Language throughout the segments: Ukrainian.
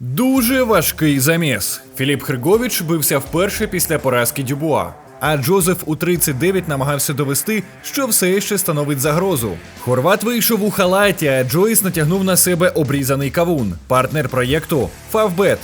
Дуже важкий заміс. Філіп Хригович бився вперше після поразки Дюбуа. А Джозеф у 39 намагався довести, що все ще становить загрозу. Хорват вийшов у халаті, а Джойс натягнув на себе обрізаний кавун, партнер проєкту Фавбет.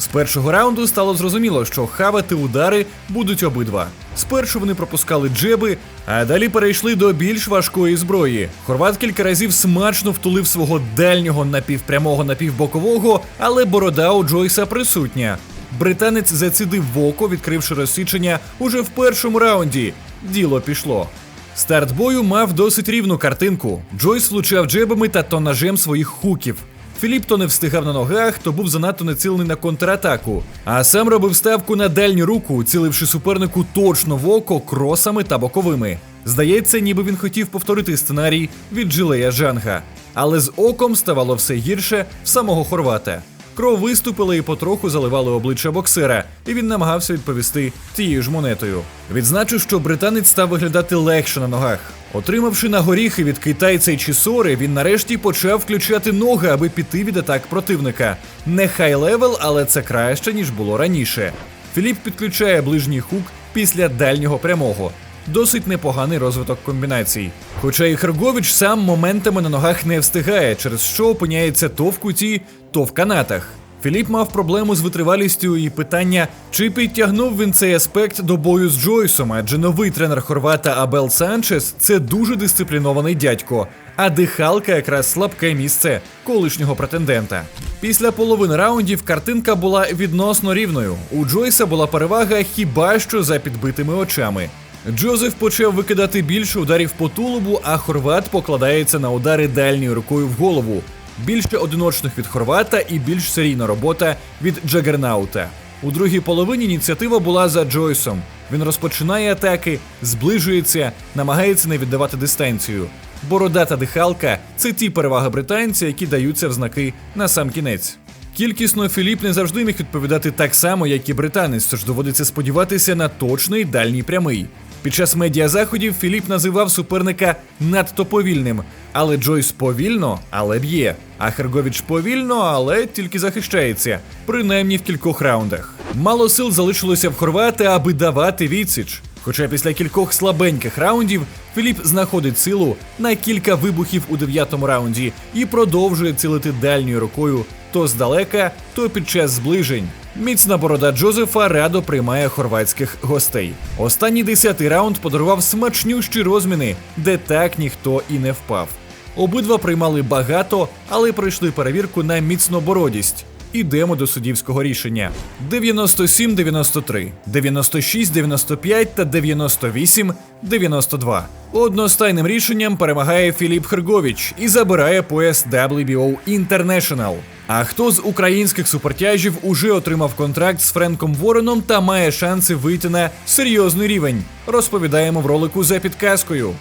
З першого раунду стало зрозуміло, що хавати удари будуть обидва. Спершу вони пропускали джеби, а далі перейшли до більш важкої зброї. Хорват кілька разів смачно втулив свого дальнього напівпрямого напівбокового, але борода у Джойса присутня. Британець зацідив в око, відкривши розсічення уже в першому раунді. Діло пішло. Старт бою мав досить рівну картинку. Джойс влучав джебами та тонажем своїх хуків. Філіп то не встигав на ногах, то був занадто нецілений на контратаку. А сам робив ставку на дальню руку, ціливши супернику точно в око кросами та боковими. Здається, ніби він хотів повторити сценарій від Джилея Жанга, Але з оком ставало все гірше в самого Хорвата. Кров виступили і потроху заливали обличчя боксера, і він намагався відповісти тією ж монетою. Відзначу, що британець став виглядати легше на ногах. Отримавши на горіхи від китайця й Чісори, він нарешті почав включати ноги, аби піти від атак противника. Не хай левел, але це краще ніж було раніше. Філіп підключає ближній хук після дальнього прямого. Досить непоганий розвиток комбінацій. Хоча і Хергович сам моментами на ногах не встигає, через що опиняється то в куті, то в канатах. Філіп мав проблему з витривалістю і питання, чи підтягнув він цей аспект до бою з Джойсом, адже новий тренер Хорвата Абел Санчес це дуже дисциплінований дядько, а дихалка якраз слабке місце колишнього претендента. Після половини раундів картинка була відносно рівною. У Джойса була перевага хіба що за підбитими очами. Джозеф почав викидати більше ударів по тулубу, а Хорват покладається на удари дальньою рукою в голову. Більше одиночних від Хорвата і більш серійна робота від Джагернаута. У другій половині ініціатива була за Джойсом. Він розпочинає атаки, зближується, намагається не віддавати дистанцію. Борода та дихалка це ті переваги британця, які даються в знаки на сам кінець. Кількісно Філіп не завжди міг відповідати так само, як і британець, тож доводиться сподіватися на точний дальній прямий. Під час медіазаходів Філіп називав суперника надто повільним, але Джойс повільно, але б'є. А Херговіч повільно, але тільки захищається, принаймні в кількох раундах. Мало сил залишилося в Хорвати, аби давати відсіч. Хоча після кількох слабеньких раундів Філіп знаходить силу на кілька вибухів у дев'ятому раунді і продовжує цілити дальньою рукою то здалека, то під час зближень. Міцна борода Джозефа радо приймає хорватських гостей. Останній десятий раунд подарував смачнющі розміни, де так ніхто і не впав. Обидва приймали багато, але пройшли перевірку на міцнобородість. Ідемо до суддівського рішення: 97-93, 96-95 та 98-92. Одностайним рішенням перемагає Філіп Херговіч і забирає пояс WBO International. А хто з українських супертяжів уже отримав контракт з Френком Вореном та має шанси вийти на серйозний рівень? Розповідаємо в ролику за підказкою.